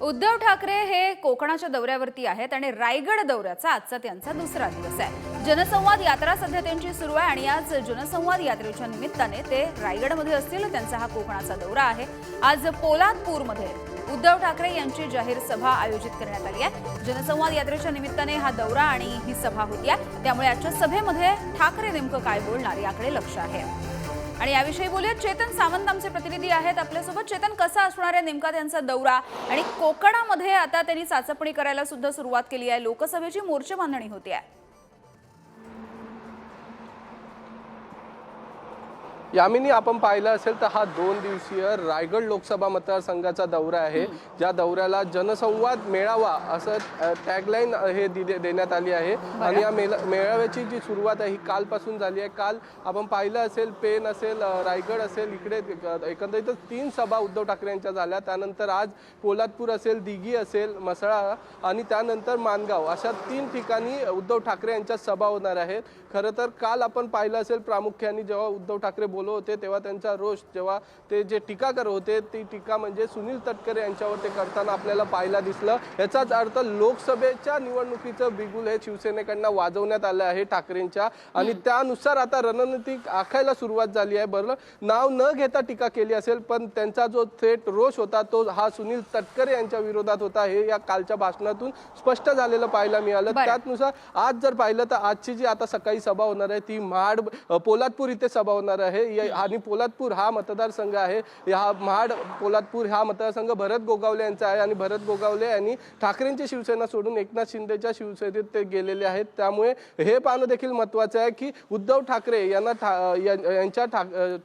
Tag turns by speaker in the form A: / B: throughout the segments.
A: उद्धव ठाकरे हे कोकणाच्या दौऱ्यावरती आहेत आणि रायगड दौऱ्याचा आजचा त्यांचा दुसरा दिवस आहे. जनसंवाद यात्रा सध्या त्यांची सुरू आहे आणि आज जनसंवाद यात्रेच्या निमित्ताने ते रायगडमध्ये असतील त्यांचा हा कोकणाचा दौरा आहे. आज पोलादपूरमध्ये उद्धव ठाकरे यांची जाहीर सभा आयोजित करण्यात आली आहे. जनसंवाद यात्रेच्या निमित्ताने हा दौरा आणि ही सभा होती आहे. त्यामुळे आजच्या सभेमध्ये ठाकरे नेमकं काय बोलणार याकडे लक्ष आहे. आणि याविषयी बोलूयात. चेतन सावंत आमचे प्रतिनिधी आहेत आपल्यासोबत. चेतन कसा असणार आहे नेमका त्यांचा दौरा? आणि कोकणामध्ये आता त्यांनी चाचपणी करायला सुद्धा सुरुवात केली आहे. लोकसभेची मोर्चे बांधणी होती आहे
B: यामिनी आपण पाहिलं असेल तर हा दोन दिवसीय रायगड लोकसभा मतदारसंघाचा दौरा आहे. ज्या दौऱ्याला जनसंवाद मेळावा असं टॅगलाईन हे दिले देण्यात आली आहे. आणि या मेला- मेळाव्याची जी सुरुवात आहे ही कालपासून झाली आहे. काल आपण पाहिलं असेल पेन असेल रायगड असेल इकडे एकंदरीतच तीन सभा उद्धव ठाकरे यांच्या झाल्या. त्यानंतर आज पोलादपूर असेल दिघी असेल मसळा आणि त्यानंतर मानगाव अशा तीन ठिकाणी उद्धव ठाकरे यांच्या सभा होणार आहेत. खरं तर काल आपण पाहिलं असेल प्रामुख्याने जेव्हा उद्धव ठाकरे बोलत होते तेव्हा त्यांचा रोष जेव्हा ते जे टीका करत होते ती टीका म्हणजे सुनील तटकरे यांच्यावर ते करताना आपल्याला पाहायला दिसलं. याचाच अर्थ लोकसभेच्या निवडणुकीचं बिगुल हे शिवसेनेकडनं वाजवण्यात आलं आहे ठाकरेंच्या. आणि त्यानुसार आता रणनीती आखायला सुरुवात झाली आहे. बरं नाव न घेता टीका केली असेल पण त्यांचा जो थेट रोष होता तो हा सुनील तटकरे यांच्या विरोधात होता हे या कालच्या भाषणातून स्पष्ट झालेलं पाहायला मिळालं. त्यानुसार आज जर पाहिलं तर आजची जी आता सकाळी सभा होणार आहे ती महाड पोलादपूर इथे सभा होणार आहे. आणि पोलादपूर हा मतदारसंघ आहे हा महाड पोलादपूर हा मतदारसंघ भरत गोगावले यांचा आहे आणि भरत गोगावले यांनी ठाकरेंची शिवसेना सोडून एकनाथ शिंदेच्या शिवसेनेत ते गेलेले आहेत त्यामुळे हे पाहणं देखील महत्वाचं आहे की उद्धव ठाकरे यांना ठा- यांच्या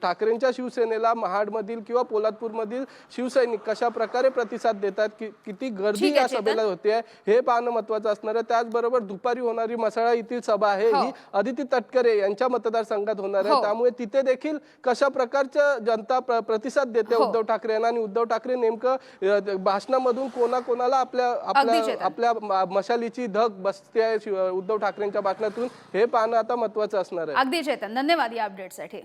B: ठाकरेंच्या शिवसेनेला महाडमधील किंवा पोलादपूरमधील शिवसैनिक कशा प्रकारे प्रतिसाद देतात कि- किती गर्दी
A: आहे,
B: या. सभेला होते हे पाहणं महत्वाचं असणार आहे त्याचबरोबर दुपारी होणारी मसाळा येथील सभा आहे
A: हो.
B: ही अदिती तटकरे यांच्या मतदारसंघात होणार आहे
A: हो.
B: त्यामुळे तिथे देखील कशा प्रकारचं जनता प्र- प्रतिसाद देते
A: हो.
B: उद्धव ठाकरे यांना? आणि उद्धव ठाकरे नेमकं भाषणामधून कोणा कोणाला आपल्या आपल्या. आपल्या मशालीची धग बसते आहे उद्धव ठाकरेंच्या भाषणातून? हे पाहणं आता महत्वाचं असणार आहे.
A: अगदी चेतन. धन्यवाद या अपडेटसाठी